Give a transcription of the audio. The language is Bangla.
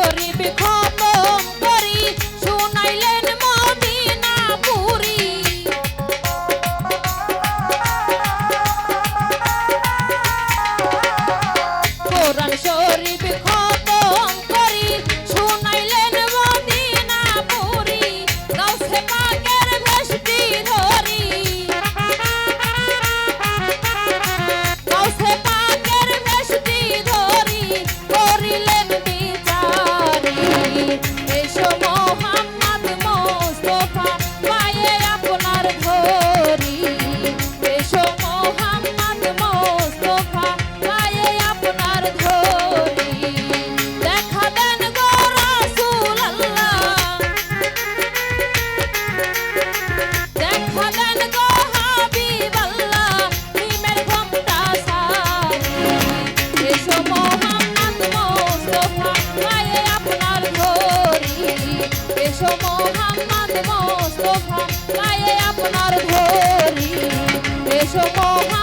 গরিব খতম করি শুনাইলেন মোহা